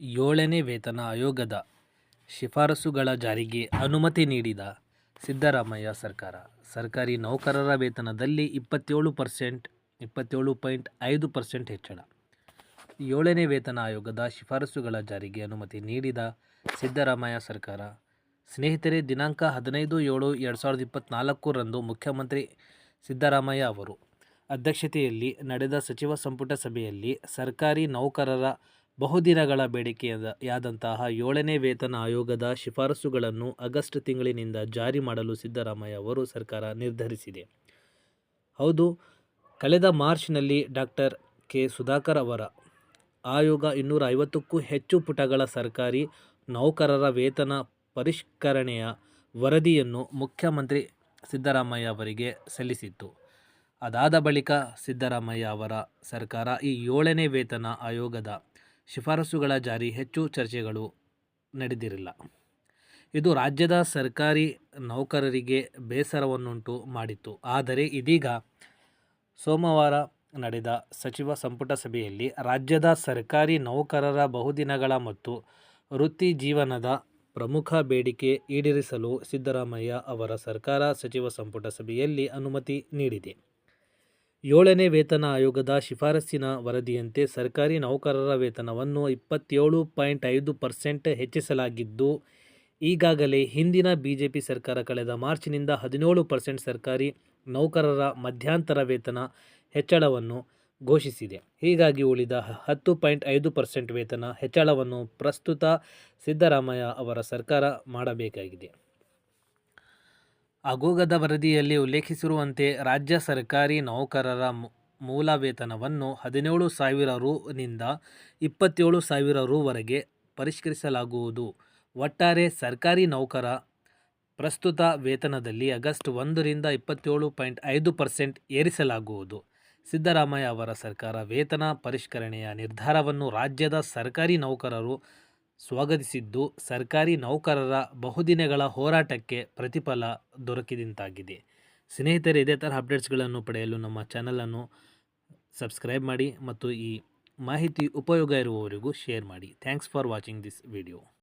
ಏಳನೇ ವೇತನ ಆಯೋಗದ ಶಿಫಾರಸುಗಳ ಜಾರಿಗೆ ಅನುಮತಿ ನೀಡಿದ ಸಿದ್ದರಾಮಯ್ಯ ಸರ್ಕಾರ. ಸರ್ಕಾರಿ ನೌಕರರ ವೇತನದಲ್ಲಿ ಇಪ್ಪತ್ತೇಳು ಪರ್ಸೆಂಟ್, ಇಪ್ಪತ್ತೇಳು ಪಾಯಿಂಟ್ ಐದು ಪರ್ಸೆಂಟ್ ಹೆಚ್ಚಳ. ಏಳನೇ ವೇತನ ಆಯೋಗದ ಶಿಫಾರಸುಗಳ ಜಾರಿಗೆ ಅನುಮತಿ ನೀಡಿದ ಸಿದ್ದರಾಮಯ್ಯ ಸರ್ಕಾರ. ಸ್ನೇಹಿತರೆ, ದಿನಾಂಕ ಹದಿನೈದು ಏಳು ಎರಡು ಸಾವಿರದ ಇಪ್ಪತ್ತ್ನಾಲ್ಕರಂದು ಮುಖ್ಯಮಂತ್ರಿ ಸಿದ್ದರಾಮಯ್ಯ ಅವರು ಅಧ್ಯಕ್ಷತೆಯಲ್ಲಿ ನಡೆದ ಸಚಿವ ಸಂಪುಟ ಸಭೆಯಲ್ಲಿ ಸರ್ಕಾರಿ ನೌಕರರ ಬಹುದಿನಗಳ ಬೇಡಿಕೆಯಾದಂತಹ ಏಳನೇ ವೇತನ ಆಯೋಗದ ಶಿಫಾರಸುಗಳನ್ನು ಆಗಸ್ಟ್ ತಿಂಗಳಿನಿಂದ ಜಾರಿ ಮಾಡಲು ಸಿದ್ದರಾಮಯ್ಯ ಅವರು ಸರ್ಕಾರ ನಿರ್ಧರಿಸಿದೆ. ಹೌದು, ಕಳೆದ ಮಾರ್ಚ್ನಲ್ಲಿ ಡಾಕ್ಟರ್ ಕೆ. ಸುಧಾಕರ್ ಅವರ ಆಯೋಗ ಇನ್ನೂರ ಐವತ್ತಕ್ಕೂ ಹೆಚ್ಚು ಪುಟಗಳ ಸರ್ಕಾರಿ ನೌಕರರ ವೇತನ ಪರಿಷ್ಕರಣೆಯ ವರದಿಯನ್ನು ಮುಖ್ಯಮಂತ್ರಿ ಸಿದ್ದರಾಮಯ್ಯ ಅವರಿಗೆ ಸಲ್ಲಿಸಿತ್ತು. ಅದಾದ ಬಳಿಕ ಸಿದ್ದರಾಮಯ್ಯ ಅವರ ಸರ್ಕಾರ ಈ ಏಳನೇ ವೇತನ ಆಯೋಗದ ಶಿಫಾರಸುಗಳ ಜಾರಿ ಹೆಚ್ಚು ಚರ್ಚೆಗಳು ನಡೆದಿರಲಿಲ್ಲ. ಇದು ರಾಜ್ಯದ ಸರ್ಕಾರಿ ನೌಕರರಿಗೆ ಬೇಸರವನ್ನುಂಟು ಮಾಡಿತ್ತು. ಆದರೆ ಇದೀಗ ಸೋಮವಾರ ನಡೆದ ಸಚಿವ ಸಂಪುಟ ಸಭೆಯಲ್ಲಿ ರಾಜ್ಯದ ಸರ್ಕಾರಿ ನೌಕರರ ಬಹುದಿನಗಳ ಮತ್ತು ವೃತ್ತಿ ಜೀವನದ ಪ್ರಮುಖ ಬೇಡಿಕೆ ಈಡೇರಿಸಲು ಸಿದ್ದರಾಮಯ್ಯ ಅವರ ಸರ್ಕಾರ ಸಚಿವ ಸಂಪುಟ ಸಭೆಯಲ್ಲಿ ಅನುಮತಿ ನೀಡಿದೆ. ಏಳನೇ ವೇತನ ಆಯೋಗದ ಶಿಫಾರಸ್ಸಿನ ವರದಿಯಂತೆ ಸರ್ಕಾರಿ ನೌಕರರ ವೇತನವನ್ನು ಇಪ್ಪತ್ತೇಳು ಪಾಯಿಂಟ್ ಐದು ಪರ್ಸೆಂಟ್ ಹೆಚ್ಚಿಸಲಾಗಿದ್ದು, ಈಗಾಗಲೇ ಹಿಂದಿನ ಬಿಜೆಪಿ ಸರ್ಕಾರ ಕಳೆದ ಮಾರ್ಚ್ನಿಂದ ಹದಿನೇಳು ಪರ್ಸೆಂಟ್ ಸರ್ಕಾರಿ ನೌಕರರ ಮಧ್ಯಂತರ ವೇತನ ಹೆಚ್ಚಳವನ್ನು ಘೋಷಿಸಿದೆ. ಹೀಗಾಗಿ ಉಳಿದ ಹತ್ತು ಪಾಯಿಂಟ್ ಐದು ಪರ್ಸೆಂಟ್ ವೇತನ ಹೆಚ್ಚಳವನ್ನು ಪ್ರಸ್ತುತ ಸಿದ್ದರಾಮಯ್ಯ ಅವರ ಸರ್ಕಾರ ಮಾಡಬೇಕಾಗಿದೆ. ಆಗೋಗದ ವರದಿಯಲ್ಲಿ ಉಲ್ಲೇಖಿಸಿರುವಂತೆ ರಾಜ್ಯ ಸರ್ಕಾರಿ ನೌಕರರ ಮೂಲ ವೇತನವನ್ನು ಹದಿನೇಳು ಸಾವಿರ ರುನಿಂದ ಇಪ್ಪತ್ತೇಳು ಸಾವಿರ ರುವರೆಗೆ ಪರಿಷ್ಕರಿಸಲಾಗುವುದು. ಒಟ್ಟಾರೆ ಸರ್ಕಾರಿ ನೌಕರ ಪ್ರಸ್ತುತ ವೇತನದಲ್ಲಿ ಆಗಸ್ಟ್ ಒಂದರಿಂದ ಇಪ್ಪತ್ತೇಳು ಪಾಯಿಂಟ್ ಐದು ಪರ್ಸೆಂಟ್ ಏರಿಸಲಾಗುವುದು. ಸಿದ್ದರಾಮಯ್ಯ ಅವರ ಸರ್ಕಾರ ವೇತನ ಪರಿಷ್ಕರಣೆಯ ನಿರ್ಧಾರವನ್ನು ರಾಜ್ಯದ ಸರ್ಕಾರಿ ನೌಕರರು ಸ್ವಾಗತಿಸಿದ್ದು ಸರ್ಕಾರಿ ನೌಕರರ ಬಹುದಿನಗಳ ಹೋರಾಟಕ್ಕೆ ಪ್ರತಿಫಲ ದೊರಕಿದಂತಾಗಿದೆ. ಸ್ನೇಹಿತರೆ, ಇದೇ ಥರ ಅಪ್ಡೇಟ್ಸ್ಗಳನ್ನು ಪಡೆಯಲು ನಮ್ಮ ಚಾನಲನ್ನು ಸಬ್ಸ್ಕ್ರೈಬ್ ಮಾಡಿ ಮತ್ತು ಈ ಮಾಹಿತಿ ಉಪಯೋಗ ಇರುವವರಿಗೂ ಶೇರ್ ಮಾಡಿ. Thanks for watching this video.